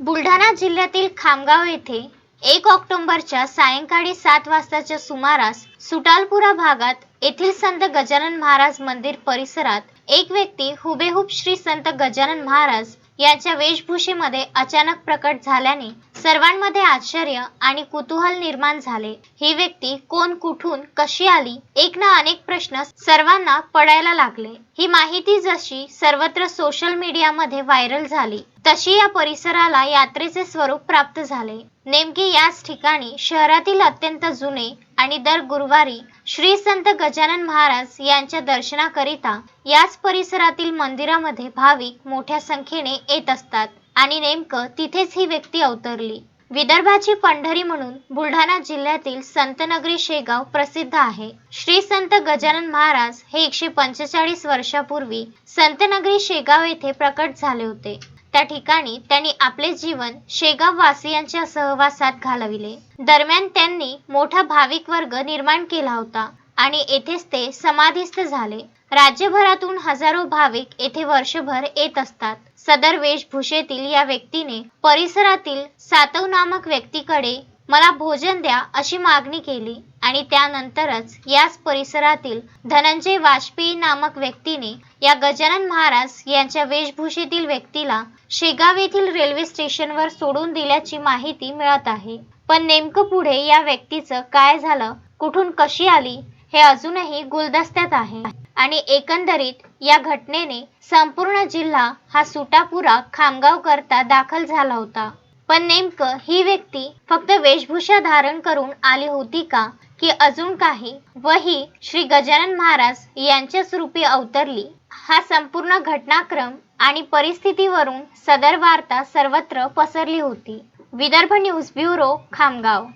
बुलढाणा जिल्ह्यातील खामगाव येथे एक ऑक्टोबरच्या सायंकाळी सात वाजताच्या सुमारास सुटालपुरा भागात येथील संत गजानन महाराज मंदिर परिसरात एक व्यक्ती हुबेहूब श्री संत गजानन महाराज यांच्या वेशभूषेमध्ये अचानक प्रकट झाल्याने सर्वांमध्ये आश्चर्य आणि कुतूहल निर्माण झाले. ही व्यक्ती कोण कुठून कशी आली एक ना अनेक प्रश्न सर्वांना पडायला लागले. ही माहिती जशी सर्वत्र सोशल मीडियामध्ये व्हायरल झाली तशी या परिसराला यात्रेचे स्वरूप प्राप्त झाले. नेमके याच ठिकाणी शहरातील अत्यंत जुने आणि दर गुरुवारी श्री संत गजानन महाराज यांच्या दर्शनाकरिता याच परिसरातील मंदिरामध्ये भाविक मोठ्या संख्येने येत असतात. आणि नेमकं तिथेच ही व्यक्ती अवतरली. विदर्भाची पंढरी म्हणून बुलढाणा जिल्ह्यातील संतनगरी शेगाव प्रसिद्ध आहे. श्री संत गजानन महाराज हे एकशे पंचेचाळीस वर्षापूर्वी संतनगरी शेगाव येथे प्रकट झाले होते. त्या ठिकाणी त्यांनी आपले जीवन शेगाव वासियांच्या सहवासात घालविले. दरम्यान त्यांनी मोठा भाविक वर्ग निर्माण केला होता आणि येथेच ते समाधीस्थ झाले. राज्यभरातून हजारो भाविक येथे वर्षभर येत असतात. सदर वेशभूषेतील या व्यक्तीने परिसरातील सातव नामक व्यक्तीकडे मला भोजन द्या अशी मागणी केली आणि त्यानंतरच याच परिसरातील धनंजय वाजपेयी नामक व्यक्तीने या गजानन महाराज यांच्या वेशभूषेतील व्यक्तीला शेगाव येथील रेल्वे स्टेशनवर सोडून दिल्याची माहिती मिळत आहे. पण नेमकं पुढे या व्यक्तीचं काय झालं? कुठून कशी आली? हे अजूनही गुलदस्त्यात आहे. आणि एकंदरीत या घटनेने संपूर्ण जिल्हा हा सुटापुरा खामगाव करता दाखल झाला होता. पण नेमकं ही व्यक्ती फक्त वेशभूषा धारण करून आली होती का? की अजून काही? व ही श्री गजानन महाराज यांच्याच रूपी अवतरली. हा संपूर्ण घटनाक्रम आणि परिस्थितीवरून सदर वार्ता सर्वत्र पसरली होती. Vidarbha news bureau Khamgaon.